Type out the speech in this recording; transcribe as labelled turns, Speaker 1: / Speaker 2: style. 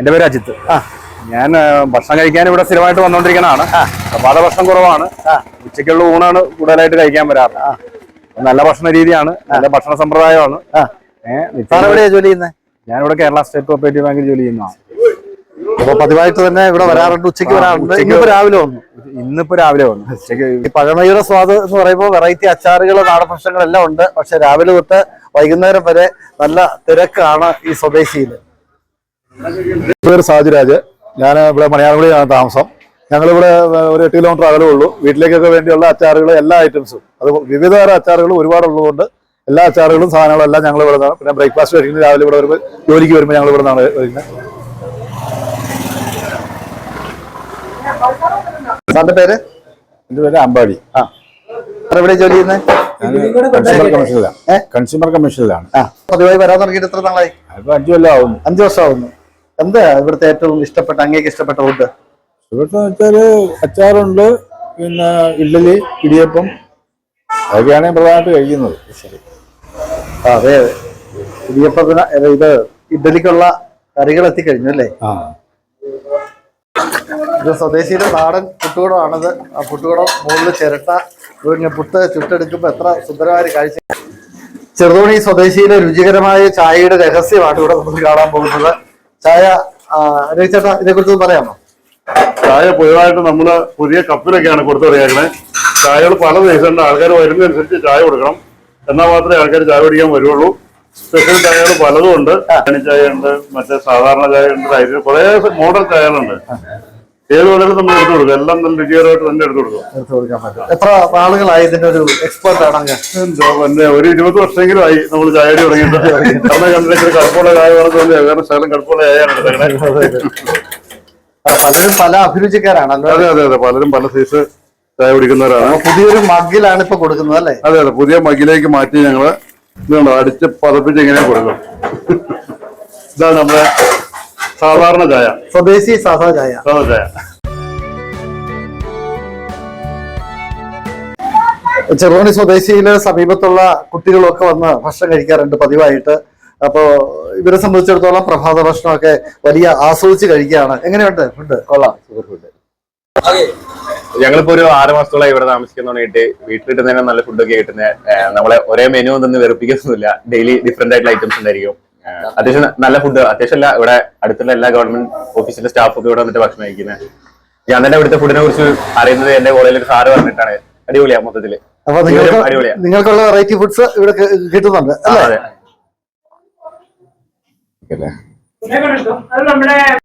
Speaker 1: എന്റെ പേര് അജിത്ത്.
Speaker 2: ആ.
Speaker 1: ഞാൻ ഭക്ഷണം കഴിക്കാൻ ഇവിടെ സ്ഥിരമായിട്ട് വന്നുകൊണ്ടിരിക്കുന്നതാണ് പ്രഭാത ഭക്ഷണം കുറവാണ്.
Speaker 2: ഉച്ചക്കുള്ള
Speaker 1: ഉച്ചയ്ക്കുള്ള ഊണാണ് കൂടുതലായിട്ട് കഴിക്കാൻ വരാറ്. നല്ല ഭക്ഷണ രീതിയാണ് നല്ല ഭക്ഷണ സമ്പ്രദായമാണ്. ഞാൻ
Speaker 2: ഇവിടെ ജോലി ചെയ്യുന്നത്
Speaker 1: കേരള സ്റ്റേറ്റ് കോപ്പറേറ്റീവ് ബാങ്കിൽ ജോലി ചെയ്യുന്നതാണ്.
Speaker 2: അപ്പൊ പതിവായിട്ട് തന്നെ ഇവിടെ വരാറുണ്ട് ഉച്ചയ്ക്ക് വരാറുണ്ട്. ഇന്നിപ്പോ രാവിലെ വന്നു.
Speaker 1: ഇന്നിപ്പോ രാവിലെ വന്നു. ഉച്ചയ്ക്ക്
Speaker 2: പഴമയുടെ സ്വാദ് എന്ന് പറയുമ്പോൾ വെറൈറ്റി അച്ചാറുകൾ നാടൻ ഭക്ഷണങ്ങളെല്ലാം ഉണ്ട്. പക്ഷെ രാവിലെ തൊട്ട് വൈകുന്നേരം വരെ നല്ല തിരക്കാണ് ഈ സ്വദേശിയിൽ
Speaker 3: പേര് സാജുരാജ് ഞാൻ ഇവിടെ മണിയാർകുടിയാണ് താമസം. ഞങ്ങളിവിടെ ഒരു എട്ട് കിലോമീറ്റർ അകലേ ഉള്ളൂ. വീട്ടിലേക്കൊക്കെ വേണ്ടിയുള്ള അച്ചാറുകൾ എല്ലാ ഐറ്റംസും അത് വിവിധ തരം അച്ചാറുകൾ ഒരുപാടുള്ളതുകൊണ്ട് എല്ലാ അച്ചാറുകളും സാധനങ്ങളും എല്ലാം ഞങ്ങൾ ഇവിടെ നിന്നാണ് പിന്നെ ബ്രേക്ക്ഫാസ്റ്റ് കഴിക്കുന്നത് രാവിലെ ഇവിടെ വരുമ്പോൾ ജോലിക്ക് വരുമ്പോൾ ഞങ്ങൾ ഇവിടെ നിന്നാണ് വരുന്നത്
Speaker 2: സാറിന്റെ പേര്?
Speaker 3: എന്റെ പേര് അമ്പാടി.
Speaker 2: ആ. എവിടെ ജോലി ചെയ്യുന്നത്
Speaker 3: കൺസ്യൂമർ കമ്മീഷനിലാണ് കൺസ്യൂമർ കമ്മീഷനിലാണ്
Speaker 2: ആ. പതിവായി വരാൻ തുടങ്ങിയിട്ട് എത്ര നാളായി?
Speaker 3: അഞ്ചു കൊല്ലം ആവുന്നു.
Speaker 2: അഞ്ചു വർഷമാവുന്നു. എന്താ ഇവിടുത്തെ ഏറ്റവും ഇഷ്ടപ്പെട്ട അങ്ങേക്ക് ഇഷ്ടപ്പെട്ട ഫുഡ്
Speaker 3: ഇവിടുത്തെ വെച്ചാൽ അച്ചാറുണ്ട് പിന്നെ ഇഡ്ഡലി ഇടിയപ്പം അതൊക്കെയാണ് പ്രധാനമായിട്ട് കഴിക്കുന്നത്.
Speaker 2: ആ, അതെ അതെ. ഇടിയപ്പത്തിന് ഇത് ഇത് ഇഡ്ഡലിക്കുള്ള കറികൾ എത്തിക്കഴിഞ്ഞു അല്ലേ?
Speaker 3: ആ.
Speaker 2: ഇത് സ്വദേശിയുടെ നാടൻ പുട്ടുകുടമാണിത്. ആ പുട്ടുകുടം മുകളിൽ ചിരട്ട പിന്നെ പുട്ട് ചുട്ടെടുക്കുമ്പോൾ എത്ര സുന്ദരമായ ഒരു കാഴ്ച. ചെറുതോണി സ്വദേശിയിലെ രുചികരമായ ചായയുടെ രഹസ്യമാണ് ഇവിടെ നമുക്ക് കാണാൻ പോകുന്നത്. ചായ രവിച്ചേട്ടാ ഇതേ ഇതിനെക്കുറിച്ച് പറയാമോ?
Speaker 4: ചായ പൊതുവായിട്ട് നമ്മൾ പുതിയ കപ്പിലൊക്കെയാണ് കൊടുത്തു തുടങ്ങിയേക്കണേ ചായകൾ പല ദിവസമുണ്ട്. ആൾക്കാർ വരുന്നതനുസരിച്ച് ചായ കൊടുക്കണം. എന്നാൽ മാത്രമേ ആൾക്കാർ ചായ കുടിക്കാൻ വരുള്ളൂ. സ്പെഷ്യൽ ചായകൾ പലതും ഉണ്ട്. ചായ ഉണ്ട് മറ്റേ സാധാരണ ചായ ഉണ്ട് കുറെ മോഡൽ ചായകളുണ്ട്. ഏത് വേണേലും നമ്മൾ എടുത്തു എല്ലാം നല്ല രുചികരമായിട്ട് തന്നെ എടുത്തു കൊടുക്കും.
Speaker 2: എടുത്തു കൊടുക്കാൻ പറ്റും. എത്ര നാളുകളായി ഇതിന്റെ ഒരു എക്സ്പേർട്ട്
Speaker 4: എന്താ പിന്നെ ഒരു ഇരുപത് വർഷമെങ്കിലും ആയി നമ്മൾ ചായ അടി തുടങ്ങിയിട്ട് കണ്ടിട്ട് കടുപ്പുള്ള ചായ തോന്നി വേറെ ശകലം കടുപ്പുള്ള ചായയാണ്
Speaker 2: പലരും പല അഭിരുചിക്കാരാണല്ലോ.
Speaker 4: അതെ അതെ അതെ. പലരും പല സൈസ് ചായ കുടിക്കുന്നവരാണ്.
Speaker 2: പുതിയൊരു മഗ്ഗിലാണ് ഇപ്പൊ കൊടുക്കുന്നത് അല്ലേ?
Speaker 4: അതെ അതെ. പുതിയ മഗിലേക്ക് മാറ്റി ഞങ്ങൾ ഇതുണ്ടോ അടിച്ച് പതപ്പിച്ച് ഇങ്ങനെ കൊടുക്കും ഇതാണ് നമ്മുടെ സാധാരണ ചായ.
Speaker 2: സ്വദേശി സാധാ ചായ.
Speaker 4: സാധാ ചായ.
Speaker 2: ചെറുതോണി സ്വദേശിയിലെ സമീപത്തുള്ള കുട്ടികളൊക്കെ വന്ന് ഭക്ഷണം കഴിക്കാറുണ്ട് പതിവായിട്ട്. അപ്പോ ഇവരെ സംബന്ധിച്ചിടത്തോളം പ്രഭാത ഭക്ഷണമൊക്കെ വലിയ ആസ്വദിച്ച് കഴിക്കുകയാണ്. എങ്ങനെയുണ്ട്? ഫുഡ്?
Speaker 5: കൊള്ളാം. Super food. ഞങ്ങളിപ്പോ ഒരു ആറ് മാസത്തോളം ഇവിടെ താമസിക്കുന്ന തുടങ്ങിയിട്ട് വീട്ടിൽ കിട്ടുന്നതിന് നല്ല ഫുഡൊക്കെ കിട്ടുന്ന നമ്മളെ ഒരേ മെനു ഒന്നും വെറുപ്പിക്കുന്നില്ല ഡെയിലി ഡിഫറെന്റ് ആയിട്ടുള്ള ഐറ്റംസ് ഉണ്ടായിരിക്കും. അത്യാവശ്യം നല്ല ഫുഡ് അത്യാവശ്യം അല്ല ഇവിടെ അടുത്തുള്ള എല്ലാ ഗവൺമെന്റ് ഓഫീസിലെ സ്റ്റാഫൊക്കെ ഇവിടെ വന്നിട്ട് ഭക്ഷണം കഴിക്കുന്നത് ഞാൻ തന്നെ ഇവിടുത്തെ ഫുഡിനെ കുറിച്ച് അറിയുന്നത് എന്റെ കോളേജിൽ സാറ് പറഞ്ഞിട്ടാണ്. അടിപൊളിയാ മൊത്തത്തിൽ.
Speaker 2: അപ്പൊ നിങ്ങൾക്ക് നിങ്ങൾക്കുള്ള വെറൈറ്റി ഫുഡ്സ് ഇവിടെ കിട്ടുന്നുണ്ട് അല്ലേ?